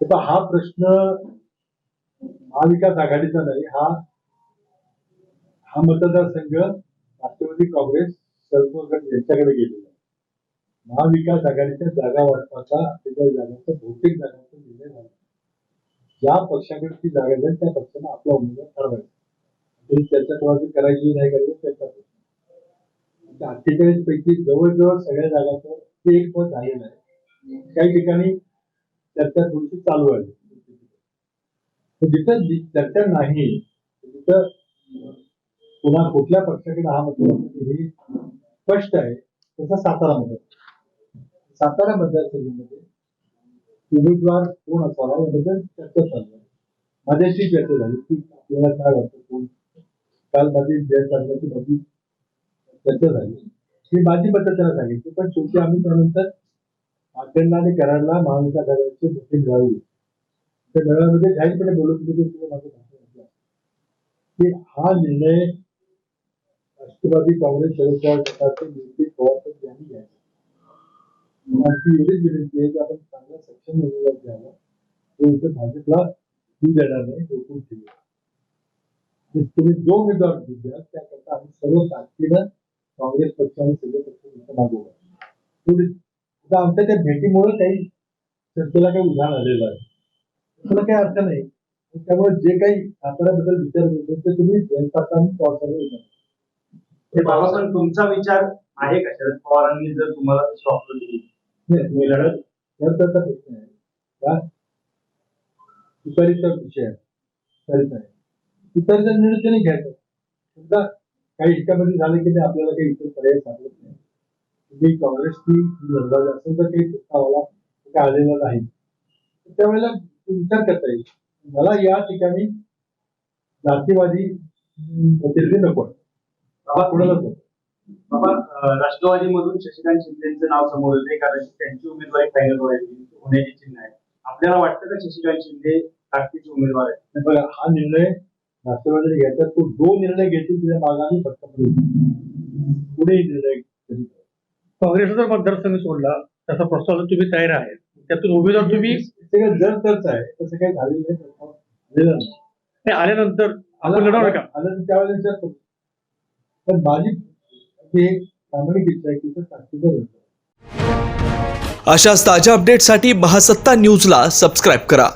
हे हा प्रश्न महाविकास आघाडीचा नाही हा हा मतदारसंघ राष्ट्रवादी काँग्रेस सर्व यांच्याकडे गेलेला आहे. महाविकास आघाडीच्या जागा वाटपाचा अठ्ठेचाळीस जागांचा बहुतेक जागांचा निर्णय झाला. ज्या पक्षाकडे ती जागा जाईल त्या पक्षानं आपला उमेदवार ठरवायचा. त्याच्या कोणाची करायची नाही करायची त्याचा प्रश्न अठ्ठेचाळीस पैकी जवळजवळ सगळ्या जागांचं ते एक मत झालेलं आहे. काही ठिकाणी चर्चा थोडीशी चालू आहे. जिथं चर्चा नाही तिथं पुन्हा कुठल्या पक्षाकडे हा मतदार हे स्पष्ट आहे तसा सातारा मतदार सातारा मतदारसंघामध्ये उमेदवार कोण असावा याबद्दल चर्चा चालू आहे. माझ्याशी चर्चा झाली की आपल्याला काय वाटतं कोण? काल माझी जय पाटलाची माझी चर्चा झाली. मी माझी पद्धत त्याला सांगितली पण शेवटी आम्ही त्यानंतर अखंड आणि कराडला महाविकास आघाडीची मिटिंग घ्यावी त्या मेळाव्यामध्ये जाहीरपणे बोलत होते माझं भाषण की हा निर्णय राष्ट्रवादी काँग्रेस शरद पवार गटाचे नेते पवार साहेब यांनी घ्यायचा. आमची एवढीच विनंती आहे की आपण चांगला सक्षम उमेदवार घ्यावा. तो इथे भाजपला दूर देणार नाही रोखून ठेवला तुम्ही जो उमेदवार द्या त्याकरता आम्ही सर्व ताकदीनं काँग्रेस पक्ष आणि सगळे पक्ष इथं आमच्या त्या भेटीमुळे काही चर्चेला काही उधाण आलेलं आहे. त्याला काही अर्थ नाही. त्यामुळे जे काही साताऱ्याबद्दल विचार करतो ते तुम्ही विचार हे बाबासाहेब तुमचा विचार आहे का? शरद पवारांनी जर तुम्हाला शॉप दिली. तुम्ही लढत लढताचा प्रश्न आहे. का तुतारीचा विषय आहे. तुतारीचा निर्णय त्यांनी घ्यायचा. समजा काही ह्याच्यामध्ये झालं की ते आपल्याला काही इतर पर्याय सापडत तुम्ही काँग्रेसची लढवावी असेल तर काही प्रस्तावाला आलेला नाही. त्यावेळेला विचार करता येईल. मला या ठिकाणी जातीवादी प्रतिनिधी नको आहे. बाबा कुणालाच नको? बाबा राष्ट्रवादीमधून शशिकांत शिंदेचं नाव समोर येते कारण की त्यांची उमेदवारी फायनल व्हायची होण्याची चिन्ह आहे. आपल्याला वाटतं का शशिकांत शिंदे ताकदीचे उमेदवार आहेत? नाही बघा हा निर्णय राष्ट्रवादीने घ्यायचा तो जो निर्णय घेतील त्याच्या मागाने फक्त पुढे निर्णय काँग्रेसचा जर मतदारसंघ सोडला त्याचा प्रस्ताव तुम्ही तयार आहे. त्यातून उमेदवार तुम्ही सगळं जर तरच आहे तसं काही झालेलं नाही प्रस्ताव आलेला नाही. नाही, आल्यानंतर आपण लढवणार का? आलं तर त्यावेळेला विचार करू. पण माझी एक प्रामाणिक इच्छा आहे की तो ताकदीचा लढतो अशाच ताज्या अपडेटसाठी महासत्ता न्यूजला सबस्क्राईब करा.